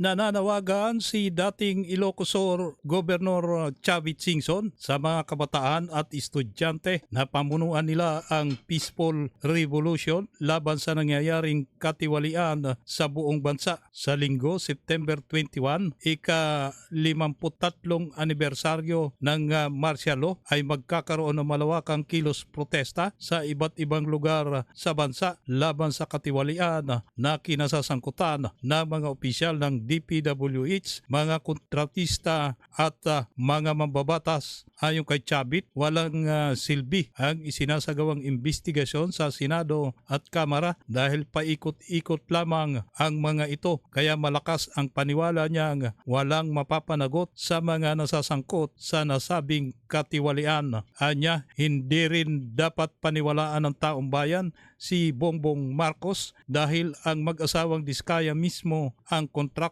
nananawagan si dating Ilocosur Governor Chavit Singson sa mga kabataan at estudyante na pamunuan nila ang peaceful revolution laban sa nangyayaring katiwalian sa buong bansa. Sa linggo, September 21, ika-53 anibersaryo ng ah, martial law ay magkakaroon ng malawakang kilos protesta sa iba't ibang lugar sa bansa laban sa katiwalian na kinasasangkutan ng mga opisyal ng DPWH, mga kontratista at ah, mga mambabatas. Ayon kay Chabit, walang ah, silbi ang isinasagawang investigasyon sa Senado at Kamara dahil paikot-ikot lamang ang mga ito kaya malakas ang paniwala niyang walang mapapanagot sa mga nasasangkot sa nasabing katiwalian. Anya, hindi rin dapat paniwalaan ng taong bayan si Bongbong Marcos dahil ang mag-asawang Diskaya mismo ang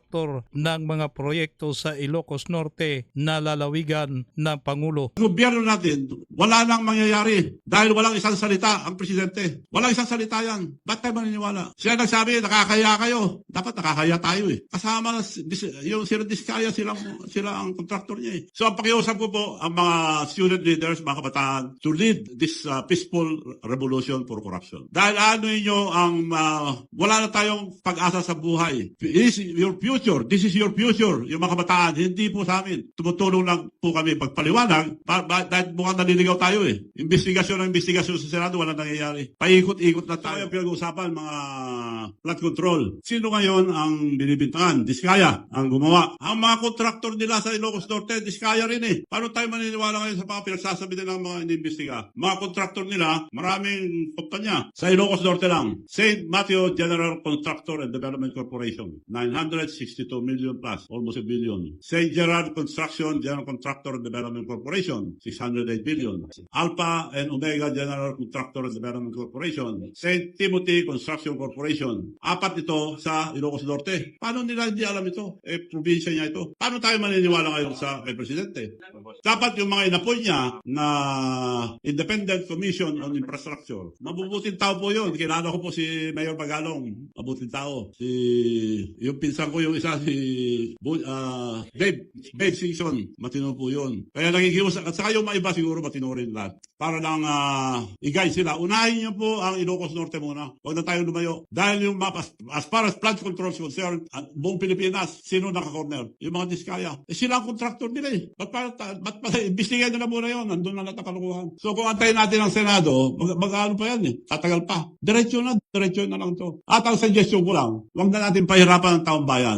kontraktor ng mga proyekto sa Ilocos Norte na lalawigan ng Pangulo. gobyerno natin, wala nang mangyayari dahil walang isang salita ang presidente. Walang isang salita yan. Ba't tayo maniniwala? Siya nagsabi, nakakaya kayo. Dapat nakakaya tayo eh. Kasama yung sila Diskaya, sila, sila ang contractor niya eh. So ang pakiusap ko po ang mga student leaders, mga kabataan, to lead this uh, peaceful revolution for corruption. Dahil ano inyo ang uh, wala na tayong pag-asa sa buhay. This is your future. This is your future. Yung mga kabataan, hindi po sa amin. Tumutulong lang po kami pagpaliwanag pa, ba, dahil mukhang naliligaw tayo eh. Investigasyon ng investigasyon sa Senado, wala nangyayari. Paikot-ikot na tayo. Pinag-uusapan mga flood control. Sino ngayon ang binibintangan? Diskaya ang gumawa. Ang mga kontraktor nila sa Ilocos Norte, Diskaya rin eh. Paano tayo maniniwala ngayon sa mga pinagsasabi ng mga inimbestiga? Mga kontraktor nila, maraming kumpanya. Sa Ilocos Norte lang. St. Matthew General Contractor and Development Corporation, 962 million plus, almost a billion. St. Gerard Construction General Contractor and Development Corporation, 608 billion. Alpha and Omega General Contractor and Development Corporation, St. Timothy Construction Corporation. Apat ito sa Ilocos Norte. Paano nila hindi alam ito? Eh, probinsya niya ito. Paano tayo maniniwala ngayon sa kay Presidente? Dapat yung mga inapoy niya na Independent Commission on Infrastructure. Mabubuting tao po yun. Kilala ko po si Mayor Magalong. Mabuting tao. Si, yung pinsan ko yung isa, si ah, Dave, Dave Singson. Matino po yun. Kaya nakikiusap. At saka yung mga iba siguro matino rin lahat. Para lang ah, i-guide sila. Unahin niyo po ang Ilocos Norte muna. Huwag na tayo lumayo. Dahil yung map, as, far as flood control concerned, ang buong Pilipinas, sino naka-corner? Yung mga diskaya. Eh sila ang contractor nila eh. Ba't pa, ta- ba't pa, imbestigahan nila muna yun. Nandun na natapalukuhan. So kung antayin natin ang Senado, mag, mag ano pa yan eh. Tatagal pa. Diretso na, diretso na lang to. At ang suggestion ko lang, huwag na natin pahirapan ang taong bayan.